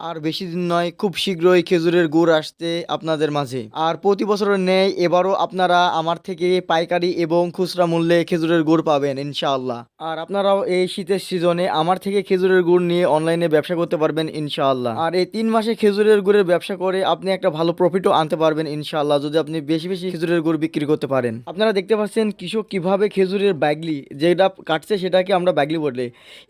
আর বেশি দিন নয়, খুব শীঘ্রই খেজুরের গুড় আসছে আপনাদের মাঝে। আর প্রতি বছরের ন্যায় এবারও আপনারা আমার থেকে পাইকারি এবং খুচরা মূল্যে খেজুরের গুড় পাবেন, ইনশাআল্লাহ। আর আপনারাও এই শীতের সিজনে আমার থেকে খেজুরের গুড় নিয়ে অনলাইনে ব্যবসা করতে পারবেন, ইনশাআল্লাহ। আর এই তিন মাসে খেজুরের গুড়ের ব্যবসা করে আপনি একটা ভালো প্রফিটও আনতে পারবেন, ইনশাআল্লাহ, যদি আপনি বেশি বেশি খেজুরের গুড় বিক্রি করতে পারেন। আপনারা দেখতে পাচ্ছেন কৃষক কীভাবে খেজুরের ব্যাগলি, যেটা কাটছে সেটাকে আমরা ব্যাগলি বলে।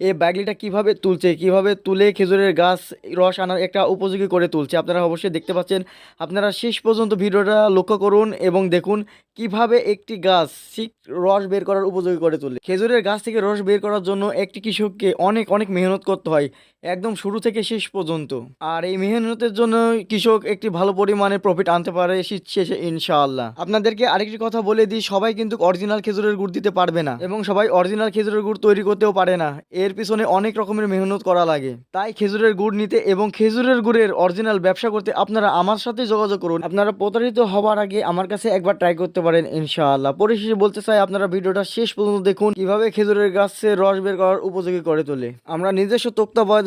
এই ব্যাগলিটা কীভাবে তুলছে, কীভাবে তুলে খেজুরের গাছ রস আনার একটা উপযোগী করে তুলছে। আপনারা অবশ্যই দেখতে পাচ্ছেন। আপনারা শেষ পর্যন্ত ভিডিওটা লক্ষ্য করুন এবং দেখুন কীভাবে একটি গাছ ঠিক রস বের করার উপযোগী করে তোলে। খেজুরের গাছ থেকে রস বের করার জন্য একটি কৃষককে অনেক অনেক মেহনত করতে হয়। একদম শুরু থেকে শেষ পর্যন্ত। আর এই মেহনতের জন্য কৃষক একটি ভালো পরিমাণে প্রফিট আনতে পারে শীত শেষে, ইনশাআল্লাহ। আপনাদেরকে আরেকটি কথা বলে দিই, সবাই কিন্তু অরিজিনাল খেজুরের গুড় দিতে পারবে না এবং সবাই অরিজিনাল খেজুরের গুড় তৈরি করতেও পারে না। এর পিছনে অনেক রকমের মেহনত করা লাগে। তাই খেজুরের গুড় নিতে এবং খেজুরের গুড়ের অরিজিনাল ব্যবসা করতে আপনারা আমার সাথে যোগাযোগ করুন। আপনারা প্রতারিত হওয়ার আগে আমার কাছে একবার ট্রাই করতে পারেন, ইনশাআল্লাহ। পরিশেষে বলতে চাই, আপনারা ভিডিওটা শেষ পর্যন্ত দেখুন, কীভাবে খেজুরের গাছে রস বের করার উপযোগী করে তোলে। আমরা নিজস্ব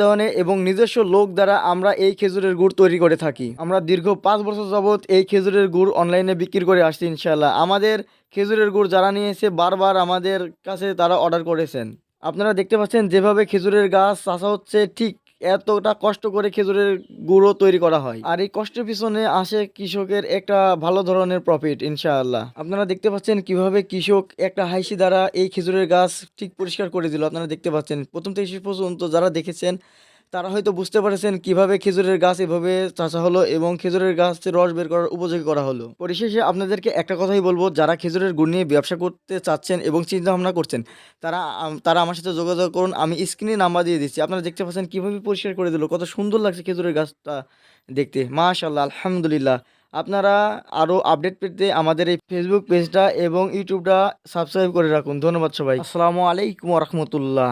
তত্ত্বাবধানে এবং নিজস্ব লোক দ্বারা আমরা এই খেজুরের গুড় তৈরি করে থাকি। আমরা দীর্ঘ পাঁচ বছর যাবৎ এই খেজুরের গুড় অনলাইনে বিক্রি করে আসছি ইনশাল্লাহ আমাদের খেজুরের গুড় যারা নিয়েছে, বারবার আমাদের কাছে তারা অর্ডার করেছেন। আপনারা দেখতে পাচ্ছেন যেভাবে খেজুরের গাছ চাষা হচ্ছে, ঠিক এতটা কষ্ট করে খেজুরের গুঁড়ো তৈরি করা হয়। আর এই কষ্টের পিছনে আসে কৃষকের একটা ভালো ধরনের প্রফিট ইনশাআল্লাহ। আপনারা দেখতে পাচ্ছেন কীভাবে কৃষক একটা হাইসি দ্বারা এই খেজুরের গাছ ঠিক পরিষ্কার করে দিল। আপনারা দেখতে পাচ্ছেন। প্রথম থেকে শেষ পর্যন্ত যারা দেখেছেন তারা হয়তো বুঝতে পারছেন কীভাবে খেজুরের গাছ এভাবে চাষা হলো এবং খেজুরের গাছের রস বের করার উপযোগী করা হলো। পরিশেষে আপনাদেরকে একটা কথাই বলব, যারা খেজুরের গুড় নিয়ে ব্যবসা করতে চাচ্ছেন এবং চিন্তা ভাবনা করছেন, তারা তারা আমার সাথে যোগাযোগ করুন, আমি স্ক্রিনে নাম্বার দিয়ে দিচ্ছি। আপনারা দেখতে পাচ্ছেন কীভাবে পরিষ্কার করে দিল, কত সুন্দর লাগছে খেজুরের গাছটা দেখতে। মাশাল্লাহ আলহামদুলিল্লাহ। আপনারা আরও আপডেট পেতে আমাদের এই ফেসবুক পেজটা এবং ইউটিউবটা সাবস্ক্রাইব করে রাখুন। ধন্যবাদ সবাই আসসালামু আলাইকুম রহমতুল্লাহ।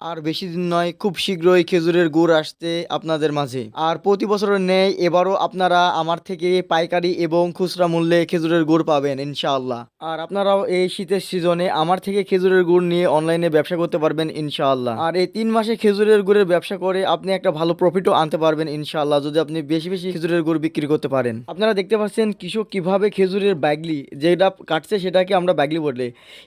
আর বেশি দিন নয়, খুব শীঘ্রই খেজুরের গুড় আসছে আপনাদের মাঝে। আর প্রতি বছরের ন্যায় এবারও আপনারা আমার থেকে পাইকারি এবং খুচরা মূল্যে খেজুরের গুড় পাবেন, ইনশাআল্লাহ। আর আপনারাও এই শীতের সিজনে আমার থেকে খেজুরের গুড় নিয়ে অনলাইনে ব্যবসা করতে পারবেন, ইনশাআল্লাহ। আর এই তিন মাসে খেজুরের গুড়ের ব্যবসা করে আপনি একটা ভালো প্রফিটও আনতে পারবেন, ইনশাআল্লাহ, যদি আপনি বেশি বেশি খেজুরের গুড় বিক্রি করতে পারেন। আপনারা দেখতে পাচ্ছেন কৃষক কীভাবে খেজুরের ব্যাগলি, যেটা কাটছে সেটাকে আমরা ব্যাগলি বলে।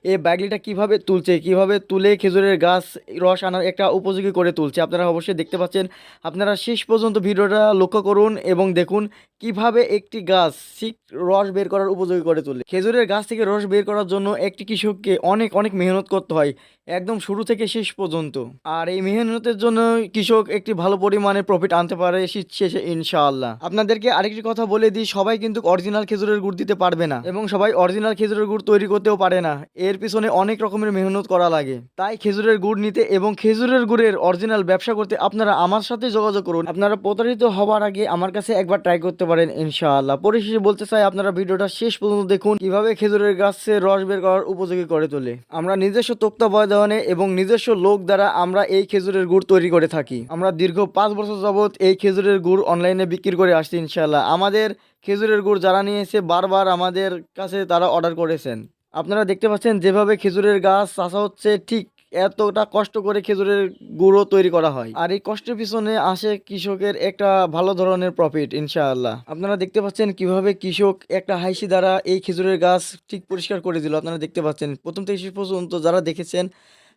এই ব্যাগলিটা কীভাবে তুলছে, কীভাবে তুলে খেজুরের গাছ রস আনার একটা উপযোগী করে তুলছে। আপনারা অবশ্যই দেখতে পাচ্ছেন। আপনারা শেষ পর্যন্ত ভিডিওটা লক্ষ্য করুন এবং দেখুন কীভাবে একটি গাছ ঠিক রস বের করার উপযোগী করে তোলে? খেজুরের গাছ থেকে রস বের করার জন্য একটি কৃষককে অনেক অনেক মেহনত করতে হয়, একদম শুরু থেকে শেষ পর্যন্ত। আর এই মেহনতের জন্য কৃষক একটি ভালো পরিমাণে প্রফিট আনতে পারে শীত শেষে, ইনশাআল্লাহ। আপনাদেরকে আরেকটি কথা বলে দিই, সবাই কিন্তু অরিজিনাল খেজুরের গুড় দিতে পারবে না এবং সবাই অরিজিনাল খেজুরের গুড় তৈরি করতেও পারে না। এর পিছনে অনেক রকমের মেহনত করা লাগে। তাই খেজুরের গুড় নিতে এবং খেজুরের গুড়ের অরিজিনাল ব্যবসা করতে আপনারা আমার সাথে যোগাযোগ করুন। আপনারা প্রতারিত হওয়ার আগে আমার কাছে একবার ট্রাই করতে পারেন, ইনশাআল্লাহ। পরিশেষে বলতে চাই, আপনারা ভিডিওটা শেষ পর্যন্ত দেখুন, কীভাবে খেজুরের গাছে রস বের করার উপযোগী করে তোলে। আমরা নিজস্ব তত্ত্বাবধানে এবং নিজস্ব লোক দ্বারা আমরা এই খেজুরের গুড় তৈরি করে থাকি। আমরা দীর্ঘ পাঁচ বছর যাবৎ এই খেজুরের গুড় অনলাইনে বিক্রি করে আসছি, ইনশাআল্লাহ। আমাদের খেজুরের গুড় যারা নিয়েছে, বারবার আমাদের কাছে তারা অর্ডার করেছেন। আপনারা দেখতে পাচ্ছেন, যেভাবে খেজুরের গাছ চাষা হচ্ছে, ঠিক এতটা কষ্ট করে খেজুরের গুঁড়ো তৈরি করা হয়। আর এই কষ্টের পিছনে আসে কৃষকের একটা ভালো ধরনের প্রফিট ইনশাআল্লাহ। আপনারা দেখতে পাচ্ছেন কীভাবে কৃষক একটা হাইসি দ্বারা এই খেজুরের গাছ ঠিক পরিষ্কার করে দিল। আপনারা দেখতে পাচ্ছেন। প্রথম থেকে শেষ পর্যন্ত যারা দেখেছেন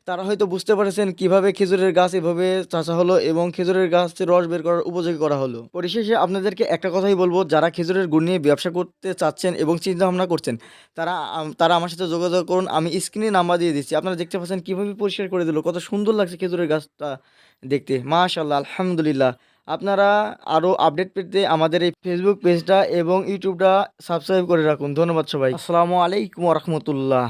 তারা হয়তো বুঝতে পারছেন কীভাবে খেজুরের গাছ এভাবে চাষা হলো এবং খেজুরের গাছের রস বের করার উপযোগী করা হলো। পরিশেষে আপনাদেরকে একটা কথাই বলব, যারা খেজুরের গুড় নিয়ে ব্যবসা করতে চাচ্ছেন এবং চিন্তা ভাবনা করছেন, তারা তারা আমার সাথে যোগাযোগ করুন, আমি স্ক্রিনে নাম্বার দিয়ে দিচ্ছি। আপনারা দেখতে পাচ্ছেন কীভাবে পরিষ্কার করে দিল, কত সুন্দর লাগছে খেজুরের গাছটা দেখতে। মাশাল্লাহ আলহামদুলিল্লাহ। আপনারা আরও আপডেট পেতে আমাদের এই ফেসবুক পেজটা এবং ইউটিউবটা সাবস্ক্রাইব করে রাখুন। ধন্যবাদ সবাই আসসালামু আলাইকুম রহমতুল্লাহ।